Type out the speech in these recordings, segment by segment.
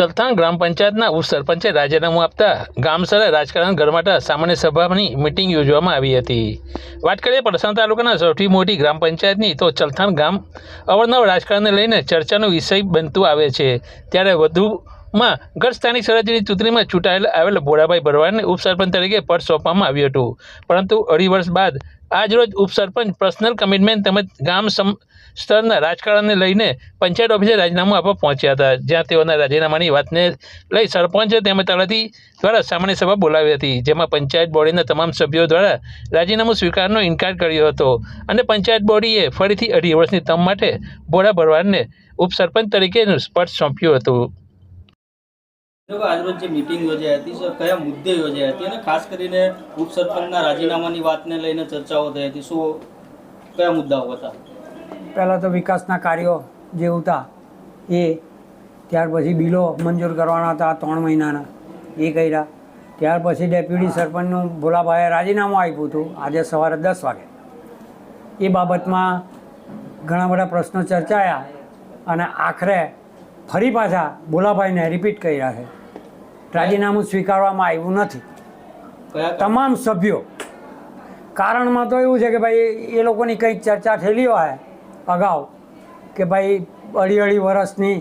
ચલથાણ ગ્રામ પંચાયતના ઉપસરપંચે રાજીનામું આપતા ગામસરે રાજકારણ ગરમાટા સામાન્ય સભાની મિટિંગ યોજવામાં આવી હતી. વાત કરીએ પડસણ તાલુકાના સૌથી મોટી ગ્રામ પંચાયતની, તો ચલથાણ ગામ અવારનવાર રાજકારણને લઈને ચર્ચાનો વિષય બનતું આવે છે. ત્યારે વધુમાં ગત સ્થાનિક સ્વરાજ્યની ચૂંટણીમાં ચૂંટાયેલ આવેલ ભોળાભાઈ ભરવાડને ઉપસરપંચ તરીકે પદ સોંપવામાં આવ્યું હતું. પરંતુ અઢી વર્ષ બાદ આજરોજ ઉપસરપંચ, પર્સનલ કમિટમેન્ટ તેમજ ગામ સ્તરના રાજકારણને લઈને પંચાયત ઓફિસે રાજીનામું આપવા પહોંચ્યા હતા, જ્યાં તેઓના રાજીનામાની વાતને લઈ સરપંચ તેમજ તળાથી દ્વારા સામાન્ય સભા બોલાવી હતી, જેમાં પંચાયત બોડીના તમામ સભ્યો દ્વારા રાજીનામું સ્વીકારનો ઇનકાર કર્યો હતો અને પંચાયત બોડીએ ફરીથી અઢી વર્ષની તમ માટે ભોળા ભરવાડને ઉપસરપંચ તરીકેનું સ્પર્શ સોંપ્યું હતું. આજરોજ તો વિકાસના કાર્યો જે હતા, એ ત્યાર પછી બિલો મંજૂર કરવાના હતા ત્રણ મહિનાના, એ કર્યા. ત્યાર પછી ડેપ્યુટી સરપંચનું ભોલાભાઈએ રાજીનામું આપ્યું હતું આજે સવારે દસ વાગે. એ બાબતમાં ઘણા બધા પ્રશ્નો ચર્ચાયા અને આખરે ફરી પાછા ભોલાભાઈને રિપીટ કર્યા છે. રાજીનામું સ્વીકારવામાં આવ્યું નથી. તમામ સભ્યો. કારણમાં તો એવું છે કે ભાઈ એ લોકોની કંઈક ચર્ચા થયેલી હોય અગાઉ કે ભાઈ અઢી અઢી વર્ષની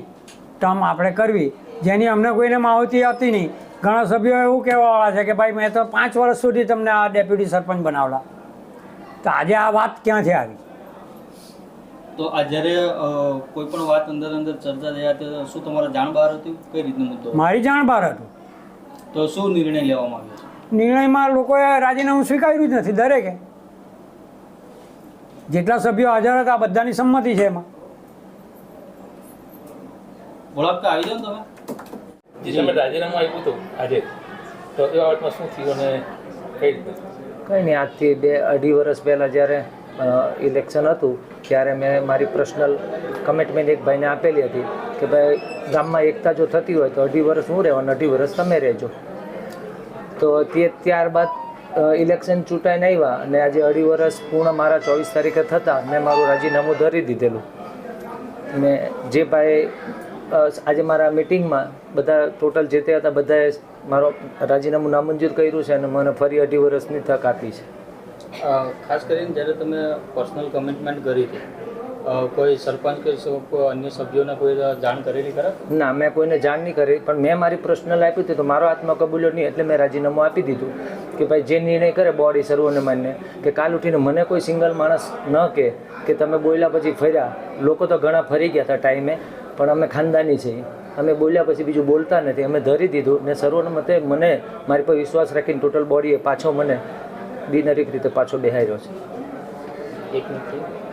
ટર્મ આપણે કરવી. જેની અમને કોઈને માહિતી હતી નહીં. ઘણા સભ્યો એવું કહેવાવાળા છે કે ભાઈ મેં તો પાંચ વર્ષ સુધી તમને આ ડેપ્યુટી સરપંચ બનાવલા. તો આજે આ વાત ક્યાંથી આવી? તો આ જ્યારે કોઈ પણ વાત અંદર અંદર ચર્ચા થયા તો શું તમારા જાણ બહાર હતી? કઈ રીતનું મુદ્દો? મારી જાણ બહાર હતું. તો શું નિર્ણય લેવામાં આવ્યો છે? નિર્ણયમાં લોકોએ રાજીનામું સ્વીકાર્યું જ નથી દરેકે. જેટલા સભ્યો હાજર હતા બધાની સંમતિ છે એમાં. ભોળાપકા આવી જાઓ તમે. જે તમે રાજીનામું આપ્યું હતું આજે. તો એ બાબતમાં શું થયું અને કઈ રીતે? કંઈ નહીં આજથી બે અઢી વર્ષ પહેલાં જ્યારે ઇલેક્શન હતું ત્યારે મેં મારી પર્સનલ કમિટમેન્ટ એક ભાઈને આપેલી હતી કે ભાઈ ગામમાં એકતા જો થતી હોય તો અઢી વર્ષ હું રહેવાનું અઢી વર્ષ તમે રહેજો. તો તે ત્યારબાદ ઇલેક્શન ચૂંટાઈને આવ્યા અને આજે અઢી વર્ષ પૂર્ણ મારા ચોવીસ તારીખે થતાં મેં મારું રાજીનામું ધરી દીધેલું. ને જે ભાઈ આજે મારા મિટિંગમાં બધા ટોટલ જે તે હતા બધાએ મારો રાજીનામું નામંજૂર કર્યું છે અને મને ફરી અઢી વર્ષની તક આપી છે. ખાસ કરીને જ્યારે તમે પર્સનલ કમિટમેન્ટ કરી હતી કોઈ સરપંચ કે અન્ય સભ્યોને કોઈ જાણ કરેલી ખરા? ના મેં કોઈને જાણ નહીં કરી પણ મેં મારી પર્સનલ આપી હતી તો મારો આત્મા કબૂલ્યો નહીં એટલે મેં રાજીનામું આપી દીધું કે ભાઈ જે નિર્ણય કરે બોડી સર્વોને માન્ય કે કાલ ઉઠીને મને કોઈ સિંગલ માણસ ન કહે કે તમે બોલ્યા પછી ફર્યા. લોકો તો ઘણા ફરી ગયા હતા ટાઈમે પણ અમે ખાનદાની છીએ. અમે બોલ્યા પછી બીજું બોલતા નથી. અમે ધરી દીધું ને સર્વોન્મતે મને મારી પર વિશ્વાસ રાખીને ટોટલ બોડીએ પાછો મને બિનહરીફ રીતે પાછો બેહાર્યો છે. એક મિનિટ.